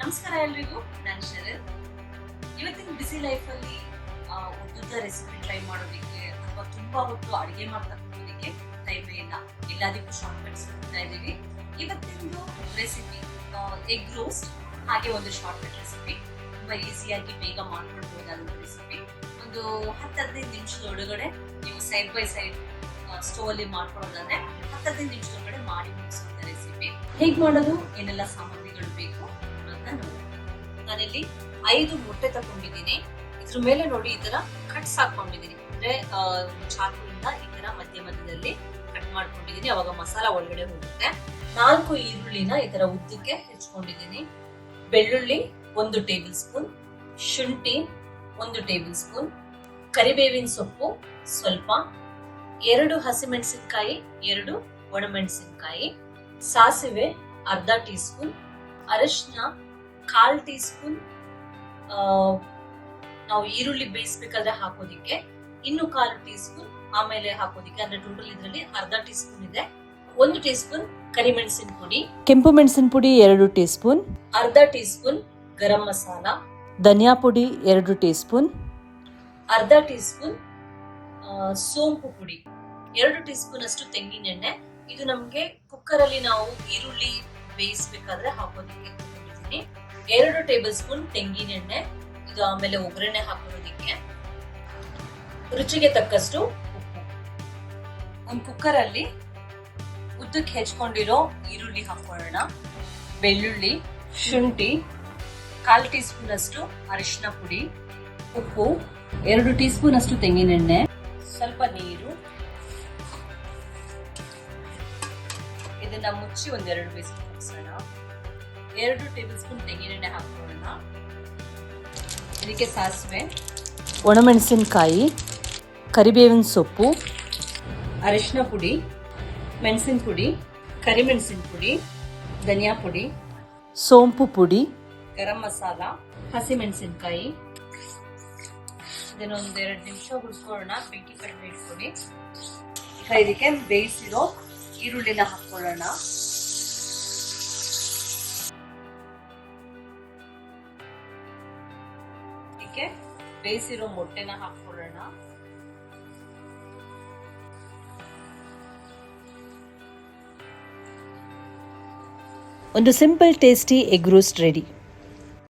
ನಮಸ್ಕಾರ ಎಲ್ರಿಗೂ, ನಾನು ಶರತ್. ಇವತ್ತಿನ ಬಿಸಿ ಲೈಫಲ್ಲಿ ಉದ್ದುದ್ದ ರೆಸಿಪಿ ಟ್ರೈ ಮಾಡೋದಕ್ಕೆ ಅಥವಾ ತುಂಬಾ ಹೊತ್ತು ಅಡುಗೆ ಮಾಡ್ತಾ ಟೈಮ್ ಇಲ್ಲ. ಎಲ್ಲದಕ್ಕೂ ಶಾರ್ಟ್ ಕಟ್ಸ್ ಕೊಡ್ತಾ ಇದ್ದೀವಿ. ಇವತ್ತಿಂದು ರೆಸಿಪಿ ಎಗ್ ರೋಸ್ಟ್ ಹಾಗೆ ಒಂದು ಶಾರ್ಟ್ ಕಟ್ ರೆಸಿಪಿ ತುಂಬಾ ಈಸಿಯಾಗಿ ಬೇಗ ಮಾಡ್ಕೊಳ್ಬಹುದಾದ ರೆಸಿಪಿ ಒಂದು ಹತ್ತು ಹದಿನೈದು ನಿಮಿಷದ ಒಳಗಡೆ ನೀವು ಸೈಡ್ ಬೈ ಸೈಡ್ ಸ್ಟೋವ್ ಅಲ್ಲಿ ಮಾಡ್ಕೊಳ್ಳೋದಾದ್ರೆ ಹತ್ತು ಹದಿನೈದು ನಿಮಿಷದೊಳಗಡೆ ಮಾಡಿ ಮುಗಿಸುವಂತ ರೆಸಿಪಿ ಹೇಗೆ ಮಾಡೋದು? ಏನೆಲ್ಲ ನೋಡಿ ನಾನಿಲ್ಲಿ ಐದು ಮೊಟ್ಟೆ ತಗೊಂಡಿದ್ದೀನಿ. ಇದ್ರ ಮೇಲೆ ನೋಡಿ ಈ ತರ ಕಟ್ಸ್ ಹಾಕೊಂಡಿದ್ದೀನಿ. ಅಂದ್ರೆ ಚಾಕುವಿಂದ ಈ ತರ ಮಧ್ಯ ಮಧ್ಯದಲ್ಲಿ ಕಟ್ ಮಾಡ್ಕೊಂಡಿದ್ದೀನಿ. ಅವಾಗ ಮಸಾಲ ಒಳಗಡೆ ಹೋಗುತ್ತೆ. ನಾಲ್ಕು ಈರುಳ್ಳಿನ ಈ ತರ ಉದ್ದಕ್ಕೆ ಹೆಚ್ಕೊಂಡಿದ್ದೀನಿ. ಬೆಳ್ಳುಳ್ಳಿ ಒಂದು ಟೇಬಲ್ ಸ್ಪೂನ್, ಶುಂಠಿ ಒಂದು ಟೇಬಲ್ ಸ್ಪೂನ್, ಕರಿಬೇವಿನ ಸೊಪ್ಪು ಸ್ವಲ್ಪ, ಎರಡು ಹಸಿಮೆಣಸಿನಕಾಯಿ, ಎರಡು ಒಣಮೆಣಸಿನಕಾಯಿ, ಸಾಸಿವೆ ಅರ್ಧ ಟೀ ಸ್ಪೂನ್ ಅರಿಶಿನ ಕಾಲ್ ಟೀ ಸ್ಪೂನ್ ನಾವು ಈರುಳ್ಳಿ ಬೇಯಿಸ್ಬೇಕಾದ್ರೆ ಹಾಕೋದಿಕ್ಕೆ ಇನ್ನು ಕಾಲು ಟೀ ಸ್ಪೂನ್ ಆಮೇಲೆ ಹಾಕೋದಿಕ್ಕೆ ಅಂದ್ರೆ ಟೋಟಲ್ ಇದರಲ್ಲಿ ಅರ್ಧ ಟೀ ಸ್ಪೂನ್ ಇದೆ. ಒಂದು ಟೀ ಸ್ಪೂನ್ ಕರಿಮೆಣಸಿನ ಪುಡಿ. ಕೆಂಪು ಮೆಣಸಿನ ಪುಡಿ ಎರಡು ಟೀ ಸ್ಪೂನ್ ಅರ್ಧ ಟೀ ಸ್ಪೂನ್ ಗರಂ ಮಸಾಲ. ಧನಿಯಾ ಪುಡಿ ಎರಡು ಟೀ ಸ್ಪೂನ್ ಅರ್ಧ ಟೀ ಸ್ಪೂನ್ ಸೋಂಪು ಪುಡಿ. ಎರಡು ಟೀ ಸ್ಪೂನ್ ಅಷ್ಟು ತೆಂಗಿನೆಣ್ಣೆ ಇದು ನಮಗೆ ಕುಕ್ಕರ್ ಅಲ್ಲಿ ನಾವು ಈರುಳ್ಳಿ ಬೇಯಿಸ್ಬೇಕಾದ್ರೆ ಹಾಕೋದಿಕ್ಕೆ ಎರಡು ಟೇಬಲ್ ಸ್ಪೂನ್ ತೆಂಗಿನೆಣ್ಣೆ ಇದು ಆಮೇಲೆ ಒಗ್ಗರಣೆ ಹಾಕೋದಕ್ಕೆ. ರುಚಿಗೆ ತಕ್ಕಷ್ಟು ಉಪ್ಪು. ಒಂದು ಕುಕ್ಕರ್ ಅಲ್ಲಿ ಉದ್ದಕ್ಕೆ ಹೆಚ್ಕೊಂಡಿರೋ ಈರುಳ್ಳಿ ಹಾಕೊಳ್ಳೋಣ. ಬೆಳ್ಳುಳ್ಳಿ, ಶುಂಠಿ, ಕಾಲು ಟೀ ಸ್ಪೂನ್ ಅಷ್ಟು ಅರಿಶಿನ ಪುಡಿ, ಉಪ್ಪು, ಎರಡು ಟೀ ಸ್ಪೂನ್ ಅಷ್ಟು ತೆಂಗಿನೆಣ್ಣೆ ಸ್ವಲ್ಪ ನೀರು. ಇದನ್ನ ಮುಚ್ಚಿ ಒಂದೆರಡು ಬಿಸಿ ಮುಗಿಸೋಣ ಎರಡು ಟೇಬಲ್ ಸ್ಪೂನ್ ತೆಂಗಿನೆಣ್ಣೆ ಹಾಕೊಳ್ಳೋಣ ಇದಕ್ಕೆ ಸಾಸಿವೆ, ಒಣಮೆಣಸಿನಕಾಯಿ, ಕರಿಬೇವಿನ ಸೊಪ್ಪು, ಅರಿಶಿನ ಪುಡಿ, ಮೆಣಸಿನ ಪುಡಿ, ಕರಿಮೆಣಸಿನ ಪುಡಿ, ಧನಿಯಾ ಪುಡಿ, ಸೋಂಪು ಪುಡಿ, ಗರಂ ಮಸಾಲ, ಹಸಿಮೆಣಸಿನಕಾಯಿ. ಇದನ್ನ ಒಂದ್ ಎರಡು ನಿಮಿಷ ಹುರ್ಕೊಳ್ಳೋಣ. ಬೆಂಕಿ ಕಡಿಮೆ ಇಟ್ಕೊಳ್ಳಿ. ಇದಕ್ಕೆ ಬೇಯಿಸಿರೋ ಈರುಳ್ಳಿನ ಹಾಕೊಳ್ಳೋಣ ಇದಕ್ಕೆ ಬೇಯಿಸಿರೋ ಮೊಟ್ಟೆನ ಹಾಕೊಳ್ಳೋಣ ಒಂದು simple tasty egg roast ready